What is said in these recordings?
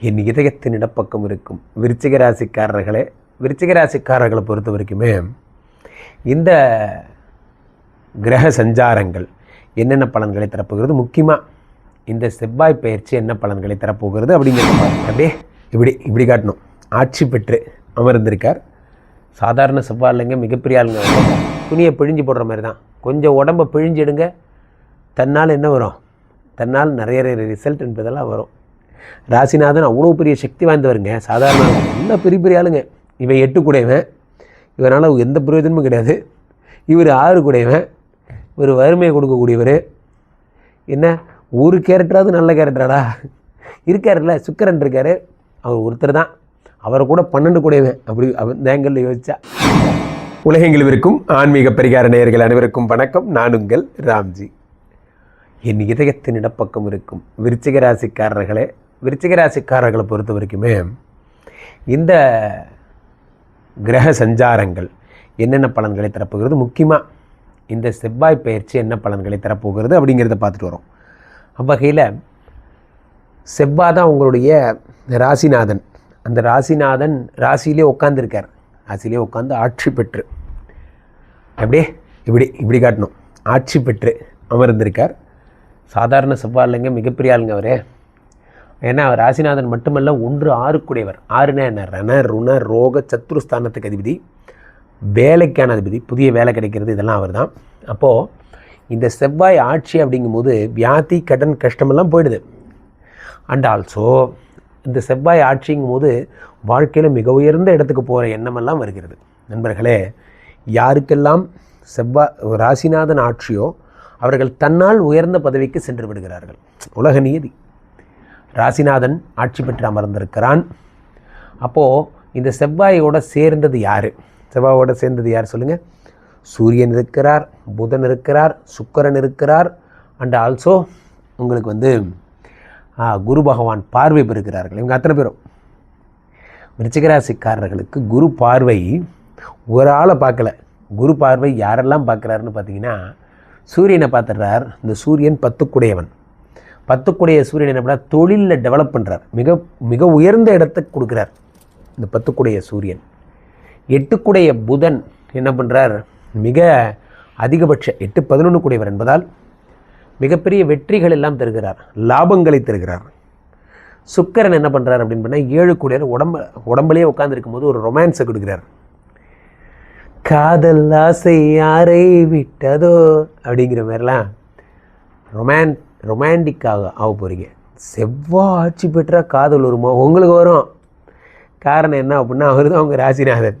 என் இதயத்தின் இடப்பக்கம் இருக்கும் விருச்சிக ராசிக்காரர்களே விருச்சிக ராசிக்காரர்களை பொறுத்த வரைக்குமே இந்த கிரக சஞ்சாரங்கள் என்னென்ன பலன்களை தரப்போகிறது? முக்கியமாக இந்த செவ்வாய் பயிற்சி என்ன பலன்களை தரப்போகிறது அப்படிங்கிறது அப்படியே இப்படி இப்படி காட்டணும். ஆட்சி பெற்று அமர்ந்திருக்கார். சாதாரண செவ்வாய் இல்லைங்க மிகப்பெரிய ஆளுங்க துணியை பிழிஞ்சு போடுற மாதிரி தான். கொஞ்சம் உடம்பை பிழிஞ்சிடுங்க தன்னால் என்ன வரும்? தன்னால் நிறைய ரிசல்ட் என்பதெல்லாம் வரும். ராசிநாதன் அவ்வளோ பெரிய சக்தி வாய்ந்தவருங்க. சாதாரண நல்ல பெரிய பெரிய ஆளுங்க. இவன் எட்டு கூடையவன். இவனால் எந்த பிரயோஜனமும் கிடையாது. இவர் ஆறு கூடையவன். இவர் வறுமையை கொடுக்கக்கூடியவர். என்ன? ஒரு கேரக்டராவது நல்ல கேரக்டராடா? இருக்காருல்ல சுக்கரன் இருக்கார். அவர் ஒருத்தர் தான். அவரை கூட பன்னெண்டு கூடையவன். அப்படி அந்த இந்த ஆங்கிளில் யோசிச்சா. உலகெங்கிலும் இருக்கும் ஆன்மீக பரிகார நேயர்கள் அனைவருக்கும் வணக்கம். நான் உங்கள் ராம்ஜி. என் இதயத்தின் இடப்பக்கம் இருக்கும் விருச்சிக ராசிக்காரர்களே விருச்சிகராசிக்காரர்களை பொறுத்த வரைக்குமே இந்த கிரக சஞ்சாரங்கள் என்னென்ன பலன்களை தரப்போகிறது? முக்கியமாக இந்த செவ்வாய் பயிற்சி என்ன பலன்களை தரப்போகிறது அப்படிங்கிறத பார்த்துட்டு வரோம். அவ்வகையில் செவ்வாய் தான் உங்களுடைய ராசிநாதன். அந்த ராசிநாதன் ராசியிலே உட்காந்துருக்கார் ராசியிலே உட்காந்து ஆட்சி பெற்று. அப்படியே இப்படி இப்படி காட்டணும். ஆட்சி பெற்று அமர்ந்திருக்கார். சாதாரண செவ்வாய் இல்லைங்க மிகப்பெரிய ஆளுங்க அவரே. ஏன்னா அவர் ராசிநாதன் மட்டுமல்ல ஒன்று ஆறுக்குடையவர். ஆறுனா என்ன? ரண ருண ரோக சத்ருஸ்தானத்துக்கு அதிபதி வேலைக்கான அதிபதி புதிய வேலை கிடைக்கிறது இதெல்லாம் அவர் தான் அப்போது இந்த செவ்வாய் ஆட்சி அப்படிங்கும்போது வியாதி கடன் கஷ்டமெல்லாம் போயிடுது. அண்ட் ஆல்சோ இந்த செவ்வாய் ஆட்சிங்கும் போது வாழ்க்கையில் மிக உயர்ந்த இடத்துக்கு போகிற எண்ணமெல்லாம் வருகிறது. நண்பர்களே யாருக்கெல்லாம் செவ்வாய் ராசிநாதன் ஆட்சியோ அவர்கள் தன்னால் உயர்ந்த பதவிக்கு சென்று விடுகிறார்கள். உலக நீதி. ராசிநாதன் ஆட்சி பெற்று அமர்ந்திருக்கிறான். அப்போது இந்த செவ்வாயோட சேர்ந்தது யார்? செவ்வாயோட சேர்ந்தது யார் சொல்லுங்கள் சூரியன் இருக்கிறார் புதன் இருக்கிறார் சுக்கரன் இருக்கிறார். அண்ட் ஆல்சோ உங்களுக்கு வந்து குரு பகவான் பார்வை பெறுகிறார்கள். இவங்க அத்தனை பேரும். விருச்சிகராசிக்காரர்களுக்கு குரு பார்வை ஒரு ஆளை பார்க்கல. குரு பார்வை யாரெல்லாம் பார்க்குறாருன்னு பார்த்தீங்கன்னா சூரியனை பார்த்துடுறார். இந்த சூரியன் பத்துக்குடையவன். பத்துக்குடைய சூரியன் என்ன பண்ணார்? தொழிலில் டெவலப் பண்ணுறார் மிக மிக உயர்ந்த இடத்தை கொடுக்குறார். இந்த பத்துக்குடைய சூரியன். எட்டுக்குடைய புதன் என்ன பண்ணுறார் மிக அதிகபட்ச எட்டு பதினொன்று கூடியவர் என்பதால் மிகப்பெரிய வெற்றிகள் எல்லாம் தருகிறார். லாபங்களை தருகிறார். சுக்கரன் என்ன பண்ணுறார் அப்படின்னு பண்ணால் ஏழு கூடியவர் உடம்பு உடம்புலேயே உட்காந்துருக்கும் போது ஒரு ரொமான்ஸை கொடுக்குறார். காதல் ஆசை யாரை விட்டதோ அப்படிங்கிற மாதிரிலாம் ரொமான்ஸ் ரொமான்டிக்காக ஆக போகிறீங்க செவ்வாய் ஆட்சி பெற்றால் காதல் வருமா உங்களுக்கு வரும். காரணம் என்ன அப்படின்னா அவர் தான் உங்கள் ராசிநாதன்.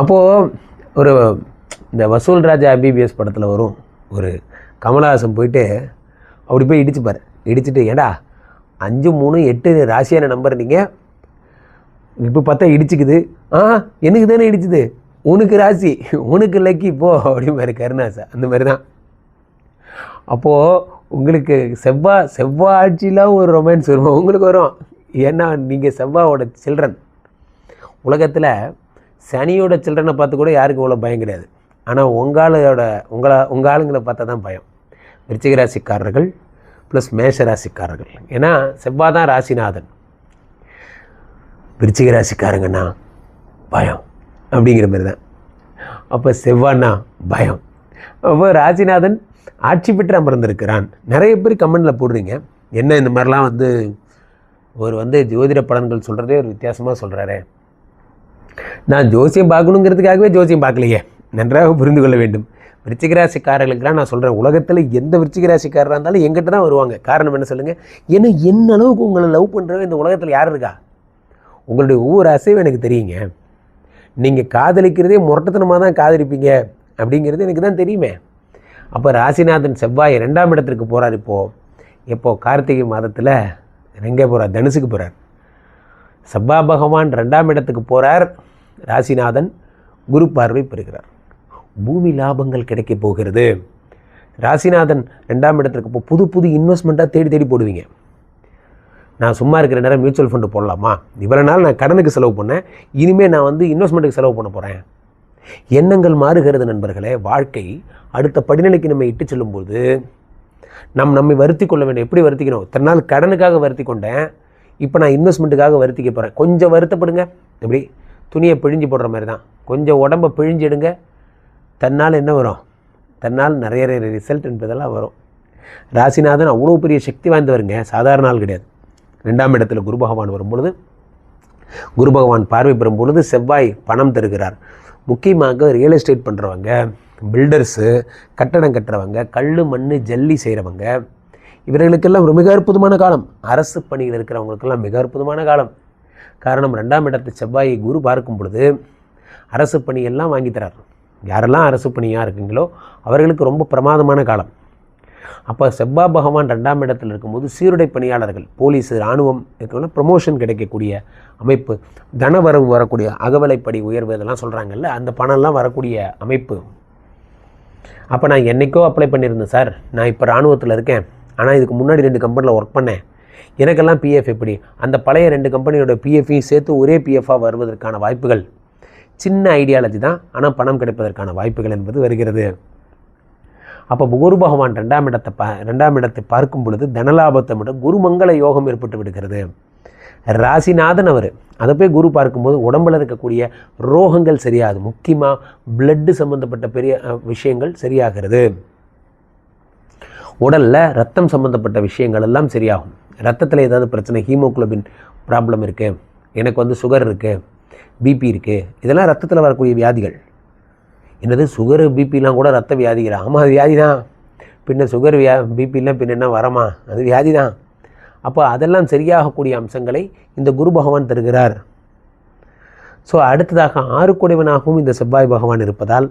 அப்போது ஒரு இந்த வசூல் ராஜா எம்பிபிஎஸ் படத்தில் வரும். ஒரு கமலஹாசன் போயிட்டு அப்படி போய் இடிச்சுப்பார் இடிச்சிட்டு ஏடா அஞ்சு மூணு எட்டு ராசியான நம்பர் நீங்கள் இப்போ பார்த்தா இடிச்சுக்குது. ஆ எனக்கு தானே இடிச்சுது? உனக்கு ராசி உனக்கு லக்கி போ அப்படிம்பாரு கருணாசா. அந்த மாதிரி தான். அப்போது உங்களுக்கு செவ்வாய் செவ்வாய் ஆட்சியில் ஒரு ரொமான்ஸ் வரும். உங்களுக்கு வரும். ஏன்னா நீங்கள் செவ்வாவோட சில்ட்ரன் உலகத்தில் சனியோட சில்ட்ரனை பார்த்து கூட யாருக்கும் இவ்வளோ பயம் கிடையாது. ஆனால் உங்களோட உங்களை உங்கள் ஆளுங்களை பார்த்தா தான் பயம். விருச்சிக ராசிக்காரர்கள் ப்ளஸ் மேஷ ராசிக்காரர்கள். ஏன்னா செவ்வாய் தான் ராசிநாதன். விருச்சிக ராசிக்காரங்கன்னா பயம் அப்படிங்கிற மாதிரி தான். அப்போ செவ்வாய்னா பயம். அப்போ ராசிநாதன் ஆட்சி பெற்று அமர்ந்திருக்கிறான். நிறைய பேர் கமெண்டில் போடுறீங்க. என்ன இந்த மாதிரிலாம் வந்து ஒரு வந்து ஜோதிட பலன்கள் சொல்கிறதே ஒரு வித்தியாசமாக சொல்கிறாரே நான் ஜோசியம் பார்க்கணுங்கிறதுக்காகவே ஜோசியம் பார்க்கலையே. நன்றாக புரிந்து கொள்ள வேண்டும். விருச்சிகராசிக்காரர்களுக்கெல்லாம் நான் சொல்கிறேன் உலகத்தில் எந்த விருச்சிகராசிக்காரராக இருந்தாலும் எங்கிட்ட தான் வருவாங்க. காரணம் என்ன சொல்லுங்கள் ஏன்னா என்ன அளவுக்கு உங்களை லவ் பண்ணுறவங்க இந்த உலகத்தில் யார் இருக்கா? உங்களுடைய ஒவ்வொரு அசைவும் எனக்கு தெரியுங்க. நீங்கள் காதலிக்கிறதே முரட்டத்தனமாக தான் காதலிப்பீங்க. அப்படிங்கிறது எனக்கு தான் தெரியுமே. அப்போ ராசிநாதன் செவ்வாய் ரெண்டாம் இடத்திற்கு போகிறார் இப்போது இப்போது கார்த்திகை மாதத்தில் எங்கே போகிறார் தனுசுக்கு போகிறார் செவ்வாய் பகவான் ரெண்டாம் இடத்துக்கு போகிறார் ராசிநாதன் குரு பார்வை பெறுகிறார். பூமி லாபங்கள் கிடைக்க போகிறது. ராசிநாதன் ரெண்டாம் இடத்திற்கு இப்போ புது புது இன்வெஸ்ட்மெண்ட்டாக தேடி தேடி போடுவீங்க. நான் சும்மா இருக்கிற நேரம் மியூச்சுவல் ஃபண்டு போடலாமா? இவ்வளோ நாள் நான் கடனுக்கு செலவு பண்ணேன். இனிமேல் நான் வந்து இன்வெஸ்ட்மெண்ட்டுக்கு செலவு பண்ண போகிறேன் எண்ணங்கள் மாறுகிறது நண்பர்களே. வாழ்க்கை அடுத்த படிநிலைக்கு நம்ம இட்டு செல்லும்போது நம் நம்மை வருத்தி கொள்ள வேண்டும். எப்படி வருத்திக்கணும்? இத்தனை நாள் கடனுக்காக வருத்தி கொண்டேன். இப்போ நான் இன்வெஸ்ட்மெண்ட்டுக்காக வருத்திக்க போகிறேன் கொஞ்சம் வருத்தப்படுங்க. எப்படி? துணியை பிழிஞ்சு போடுற மாதிரி தான். கொஞ்சம் உடம்பை பிழிஞ்சு எடுங்க. தன்னால் என்ன வரும்? தன்னால் நிறைய நிறைய ரிசல்ட் என்பதெல்லாம் வரும். ராசிநாதன் அவ்வளோ பெரிய சக்தி வாய்ந்தவருங்க. சாதாரண ஆள் கிடையாது. ரெண்டாம் இடத்துல குரு பகவான் வரும் பொழுது குரு பகவான் பார்வை பெறும் பொழுது செவ்வாய் பணம் தருகிறார். முக்கியமாக ரியல் எஸ்டேட் பண்ணுறவங்க பில்டர்ஸு கட்டடம் கட்டுறவங்க கல் மண் ஜல்லி செய்கிறவங்க இவர்களுக்கெல்லாம் ஒரு மிக அற்புதமான காலம். அரசு பணியில் இருக்கிறவங்களுக்கெல்லாம் மிக அற்புதமான காலம். காரணம் ரெண்டாம் இடத்து செவ்வாயை குரு பார்க்கும் பொழுது அரசு பணியெல்லாம் வாங்கி தரார். யாரெல்லாம் அரசு பணியாக இருக்குங்களோ அவர்களுக்கு ரொம்ப பிரமாதமான காலம். அப்போ செவ்வா பகவான் ரெண்டாம் இடத்தில் இருக்கும்போது சீருடை பணியாளர்கள் போலீஸ் இராணுவம் இருக்கணும்னா ப்ரமோஷன் கிடைக்கக்கூடிய அமைப்பு தனவரவு வரக்கூடிய அகவலைப்படி உயர்வு இதெல்லாம் சொல்கிறாங்கல்ல அந்த பணம்லாம் வரக்கூடிய அமைப்பு. அப்போ நான் என்றைக்கோ அப்ளை பண்ணியிருந்தேன் சார். நான் இப்போ இராணுவத்தில் இருக்கேன். ஆனால் இதுக்கு முன்னாடி ரெண்டு கம்பெனியில் ஒர்க் பண்ணேன். எனக்கெல்லாம் பிஎஃப் எப்படி? அந்த பழைய ரெண்டு கம்பெனியோட பிஎஃப்பையும் சேர்த்து ஒரே பிஎஃபாக வருவதற்கான வாய்ப்புகள். சின்ன ஐடியாலஜி தான் ஆனால் பணம் கிடைப்பதற்கான வாய்ப்புகள் என்பது வருகிறது. அப்போ குரு பகவான் ரெண்டாம் இடத்தை ப ரெண்டாம் இடத்தை பார்க்கும் பொழுது தனலாபத்தை விட குருமங்கள யோகம் ஏற்பட்டு விடுகிறது. ராசிநாதன் அவர். அதை போய் குரு பார்க்கும்போது உடம்புல இருக்கக்கூடிய ரோகங்கள் சரியாகுது முக்கியமாக பிளட்டு சம்மந்தப்பட்ட பெரிய விஷயங்கள் சரியாகிறது. உடலில் ரத்தம் சம்மந்தப்பட்ட விஷயங்கள் எல்லாம் சரியாகும். ரத்தத்தில் ஏதாவது பிரச்சனை ஹீமோக்ளோபின் ப்ராப்ளம் இருக்குது எனக்கு வந்து சுகர் இருக்குது பிபி இருக்குது இதெல்லாம் ரத்தத்தில் வரக்கூடிய வியாதிகள். என்னது சுகரு பிபிலாம் கூட ரத்த வியாதிகள் ஆமாம் அது வியாதி தான் பின்ன சுகர் வியா பிபிலாம் பின்ன என்ன வரமா? அது வியாதி தான் அப்போ அதெல்லாம் சரியாகக்கூடிய அம்சங்களை இந்த குரு பகவான் தருகிறார். ஸோ அடுத்ததாக ஆறுக்குடைவனாகவும் இந்த செவ்வாய் பகவான் இருப்பதால்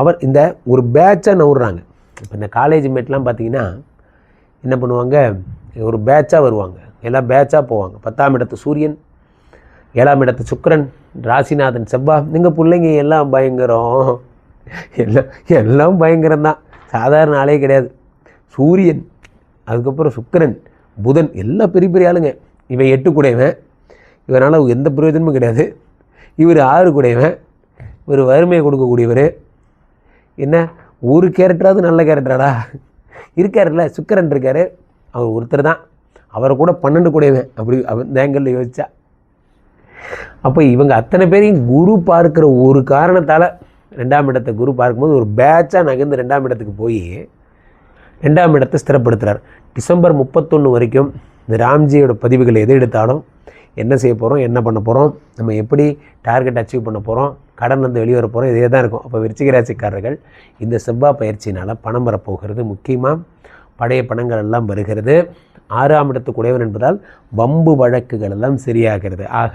அவர் இந்த ஒரு பேட்சாக நவுறாங்க. இப்போ இந்த காலேஜ் மேட்லாம் பார்த்தீங்கன்னா என்ன பண்ணுவாங்க? ஒரு பேட்சாக வருவாங்க. எல்லாம் பேட்சாக போவாங்க. பத்தாம் இடத்து சூரியன் ஏழாம் இடத்து சுக்கரன் ராசிநாதன் செவ்வாய் எங்கள் பிள்ளைங்க எல்லாம் பயங்கரம். எல்லாம் எல்லாம் பயங்கரம் தான் சாதாரண ஆளே கிடையாது. சூரியன் அதுக்கப்புறம் சுக்கிரன் புதன் எல்லாம் பெரிய பெரிய ஆளுங்க. இவன் எட்டு கூடையவன். இவனால் எந்த பிரயோஜனமும் கிடையாது. இவர் ஆறு கூடையவன். இவர் வறுமையை கொடுக்கக்கூடியவர். என்ன? ஒரு கேரக்டராவது நல்ல கேரக்டராடா? இருக்காருல்ல சுக்கரன் இருக்கார். அவர் ஒருத்தர் தான். அவரை கூட பன்னெண்டு கூடையவன். அப்படி அவன் இந்த ஆங்கிளில் யோசிச்சா. அப்போ இவங்க அத்தனை பேரையும் குரு பார்க்குற ஒரு காரணத்தால் ரெண்டாம் இடத்தை குரு பார்க்கும்போது ஒரு பேட்சாக நகர்ந்து ரெண்டாம் இடத்துக்கு போய் ரெண்டாம் இடத்தை ஸ்திரப்படுத்துகிறார் டிசம்பர் முப்பத்தொன்று வரைக்கும் இந்த ராம்ஜியோட பதிவுகள் எது எடுத்தாலும் என்ன செய்ய போகிறோம் என்ன பண்ண போகிறோம் நம்ம எப்படி டார்கெட் அச்சீவ் பண்ண போகிறோம் கடன் வந்து வெளியே வர போகிறோம் இதே தான் இருக்கும். அப்போ விருச்சிகராசிக்காரர்கள் இந்த செவ்வாய் பயிற்சினால் பணம் வரப்போகிறது முக்கியமாக பழைய பணங்கள் எல்லாம் வருகிறது. ஆறாம் இடத்துக்குடையவன் என்பதால் வம்பு வழக்குகள் எல்லாம் சரியாகிறது. ஆக